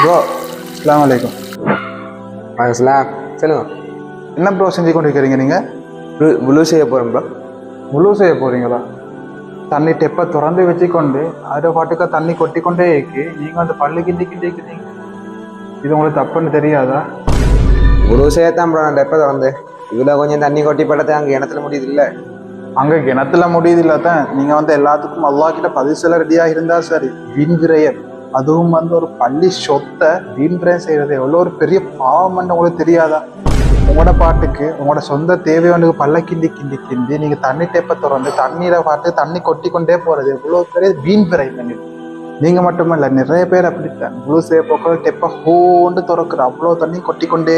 Bro அஸ்லாம் வலைக்கம் அஸ்லாம் சொல்லுங்க. என்ன ப்ரோ செஞ்சு கொண்டு இருக்கிறீங்க நீங்கள் ப்ளூ ப்ளூ செய்ய போகிறோம் ப்ரோ முழு செய்ய போகிறீங்களா தண்ணி டெப்பை திறந்து வச்சுக்கொண்டு அதை பாட்டுக்கா தண்ணி கொட்டிக்கொண்டே இருக்கு. நீங்கள் அந்த பல்லு கிண்டி கிண்டி இருக்கிறீங்க. இது உங்களுக்கு தப்புன்னு தெரியாதா? ப்ளூ செய்யத்தான் ப்ரோ நான் எப்போ வந்து இதில் கொஞ்சம் தண்ணி கொட்டி படத்தை அங்கே இனத்துல முடியுது இல்லை? அங்கே கிணத்துல முடியுது இல்லை தான் நீங்கள் வந்து எல்லாத்துக்கும் அல்லா கிட்ட பதிவு செல்ல ரெடியாக இருந்தால் சரி. வீண் விரயம் அதுவும் வந்து ஒரு பள்ளி சொத்தை வீண் விரயம் செய்கிறது எவ்வளோ ஒரு பெரிய பாவம்னு உங்களுக்கு தெரியாதா? உங்களோட பாட்டுக்கு உங்களோட சொந்த தேவையானுக்கு பல்ல கிண்டி கிண்டி கிண்டி நீங்கள் தண்ணி டேப்பை திறந்து தண்ணீரை பார்த்து தண்ணி கொட்டி கொண்டே போகிறது எவ்வளோ பெரிய வீண் விரயம் பண்ணிடு நீங்கள் மட்டுமல்ல நிறைய பேர் அப்படித்தான். முழு செய்ய போக்கள் டெப்பை ஹோண்டு திறக்கிற அவ்வளோ தண்ணி கொட்டி கொண்டே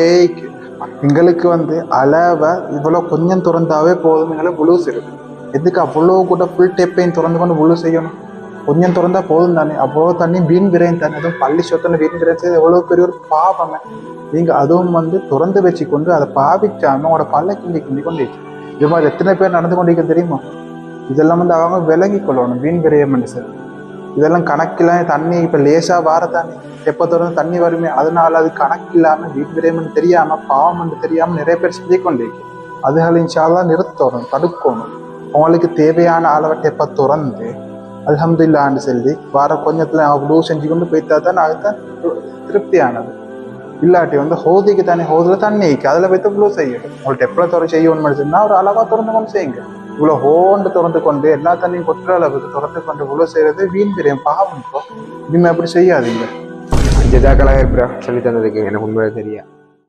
எங்களுக்கு வந்து அளவை இவ்வளோ கொஞ்சம் திறந்தாவே போதும். எங்களை புழு செய்யுது எதுக்கு அவ்வளோ கூட ஃபுல் டெப்பையும் திறந்து கொண்டு புழு செய்யணும்? கொஞ்சம் திறந்தா போதும் தானே அவ்வளோ தண்ணி வீண் விரையும் தானே அதுவும் பள்ளி சொத்தனை வீண் விரையும் எவ்வளோ பெரிய ஒரு பாவமே நீங்கள் அதுவும் வந்து திறந்து வச்சுக்கொண்டு அதை பாவிக்காமல் உங்களோட பல்ல கிண்டி கிண்டி கொண்டு இது மாதிரி எத்தனை பேர் நடந்து கொண்டிருக்க தெரியுமா இதெல்லாம் வந்து அவங்க விலகி கொள்ளணும் வீண் விரயம் மனுஷன் இதெல்லாம் கணக்கில் தண்ணி இப்போ லேசாக வார தண்ணி எப்போ திறந்து தண்ணி வருமே அதனால அது கணக்கு இல்லாமல் வீண் விரையம்னு தெரியாமல் பாவம்னு தெரியாமல் நிறைய பேர் செஞ்சு கொண்டிருக்கு அதுகளை இன்ஷால்லாம் நிறுத்தணும் தடுக்கணும் அவங்களுக்கு தேவையான அளவை எப்போ திறந்து அலமதுல்லான்னு சொல்லி வார கொஞ்சத்தில் அவ்வளோ செஞ்சு கொண்டு போய்த்தா தான் அதுதான் திருப்தியானது இல்லாட்டி வந்து ஹோதிக்கு தண்ணி ஹோதில் தண்ணி அதில் வைத்து இவ்வளோ செய்யணும் உங்களுக்கு எப்போ துறை செய்யணும்னு சொன்னால் ஒரு அளவாக திறந்து கொண்டு செய்யுங்க இவ்வளோ ஹோண்டு திறந்து கொண்டு எல்லா தண்ணியும் கொட்டுற அளவுக்கு திறந்து கொண்டு இவ்வளோ செய்கிறது வீண் பிரியம் பாவம் இப்போ இனிமேல் அப்படி செய்யாதீங்க ஜெதாக்கலாக ப்ரோ சொல்லி தந்ததுக்கு எனக்கு உண்மையாக தெரியும்